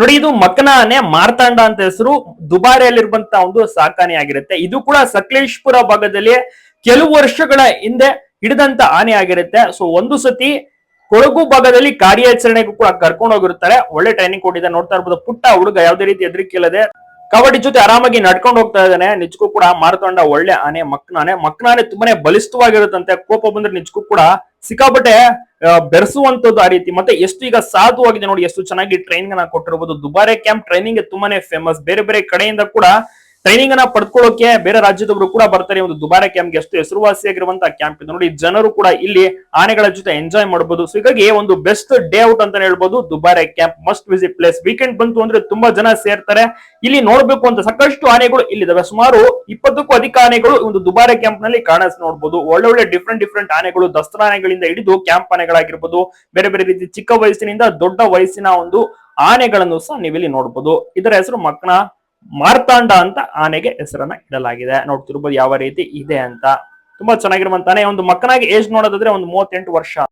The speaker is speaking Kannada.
ನೋಡಿ, ಇದು ಮಕ್ಕನ ಆನೆ ಮಾರ್ತಾಂಡ ಅಂತ ಹೆಸರು ದುಬಾರಿಯಲ್ಲಿರುವಂತ ಒಂದು ಸಾಕಾನೆ ಆಗಿರುತ್ತೆ. ಇದು ಕೂಡ ಸಕಲೇಶ್ಪುರ ಭಾಗದಲ್ಲಿ ಕೆಲವು ವರ್ಷಗಳ ಹಿಂದೆ ಹಿಡಿದಂತ ಆನೆ ಆಗಿರುತ್ತೆ. ಸೊ ಒಂದು ಸತಿ ಕೊಡಗು ಭಾಗದಲ್ಲಿ ಕಾರ್ಯಾಚರಣೆಗೂ ಕೂಡ ಕರ್ಕೊಂಡು ಹೋಗಿರ್ತಾರೆ. ಒಳ್ಳೆ ಟ್ರೈನಿಂಗ್ ಕೊಟ್ಟಿದೆ ನೋಡ್ತಾ ಇರ್ಬೋದು, ಪುಟ್ಟ ಹುಡುಗ ಯಾವುದೇ ರೀತಿ ಹೆದರಿಕೆ ಇಲ್ಲದೆ ಕಬಡ್ಡಿ ಜೊತೆ ಆರಾಮಾಗಿ ನಡ್ಕೊಂಡು ಹೋಗ್ತಾ ಇದ್ದಾನೆ. ನಿಜಕ್ಕೂ ಕೂಡ ಮಾರತಾಂಡ ಒಳ್ಳೆ ಆನೆ, ಮಕ್ನಾನೆ. ಮಕ್ನಾನೆ ತುಂಬಾನೇ ಬಲಿಷ್ಠವಾಗಿರುತ್ತಂತೆ. ಕೋಪ ಬಂದ್ರೆ ನಿಜಕ್ಕೂ ಕೂಡ ಸಿಕ್ಕಾಪಟ್ಟೆ ಬೆರೆಸುವಂತದ್ದು ಆ ರೀತಿ. ಮತ್ತೆ ಎಷ್ಟು ಈಗ ಸಾಧುವಾಗಿದೆ ನೋಡಿ, ಎಷ್ಟು ಚೆನ್ನಾಗಿ ಟ್ರೈನಿಂಗ್ ಅನ್ನ ಕೊಟ್ಟಿರಬಹುದು ದುಬಾರೆ ಕ್ಯಾಂಪ್ ಟ್ರೈನಿಂಗ್ ತುಂಬಾನೇ ಫೇಮಸ್ ಬೇರೆ ಬೇರೆ ಕಡೆಯಿಂದ ಕೂಡ ಟ್ರೈನಿಂಗ್ ಅನ್ನ ಪಡ್ಕೊಳ್ಳೋಕೆ ಬೇರೆ ರಾಜ್ಯದವರು ಕೂಡ ಬರ್ತಾರೆ. ಒಂದು ದುಬಾರೆ ಕ್ಯಾಂಪ್ ಎಷ್ಟು ಹೆಸರುವಾಸಿಯಾಗಿರುವಂತಹ ಕ್ಯಾಂಪ್ ಇದು. ನೋಡಿ, ಜನರು ಕೂಡ ಇಲ್ಲಿ ಆನೆಗಳ ಜೊತೆ ಎಂಜಾಯ್ ಮಾಡಬಹುದು ಸೊ ಹೀಗಾಗಿ ಒಂದು ಬೆಸ್ಟ್ ಡೇ ಔಟ್ ಅಂತಾನೆ ಹೇಳ್ಬಹುದು Dubare camp must visit place weekend ಬಂತು ಅಂದ್ರೆ ತುಂಬಾ ಜನ ಸೇರ್ತಾರೆ. ಇಲ್ಲಿ ನೋಡ್ಬೇಕು ಅಂತ ಸಾಕಷ್ಟು ಆನೆಗಳು ಇಲ್ಲಿದ್ದಾವೆ ಸುಮಾರು ಇಪ್ಪತ್ತಕ್ಕೂ ಅಧಿಕ ಆನೆಗಳು ಒಂದು ದುಬಾರೆ ಕ್ಯಾಂಪ್ನಲ್ಲಿ ಕಾಣಿಸ್ ನೋಡಬಹುದು ಒಳ್ಳೆ ಒಳ್ಳೆ ಡಿಫ್ರೆಂಟ್ ಡಿಫ್ರೆಂಟ್ ಆನೆಗಳು ದಸರಾ ಆನೆಗಳಿಂದ ಹಿಡಿದು ಕ್ಯಾಂಪ್ ಆನೆಗಳಾಗಿರ್ಬೋದು. ಬೇರೆ ಬೇರೆ ರೀತಿ ಚಿಕ್ಕ ವಯಸ್ಸಿನಿಂದ ದೊಡ್ಡ ವಯಸ್ಸಿನ ಒಂದು ಆನೆಗಳನ್ನು ಸಹ ನೀವಿಲ್ಲಿ ನೋಡಬಹುದು ಇದರ ಹೆಸರು ಮಕ್ಕನ ಮಾರ್ತಾಂಡ ಅಂತ ಆನೆಗೆ ಹೆಸರನ್ನ ಇಡಲಾಗಿದೆ. ನೋಡ್ತಿರ್ಬೋದು ಯಾವ ರೀತಿ ಇದೆ ಅಂತ. ತುಂಬಾ ಚೆನ್ನಾಗಿರುವಂತಾನೆ, ಒಂದು ಮಕ್ಕನಾಗಿ ಏಜ್ ನೋಡೋದಾದ್ರೆ ಒಂದು ಮೂವತ್ತೆಂಟು ವರ್ಷ.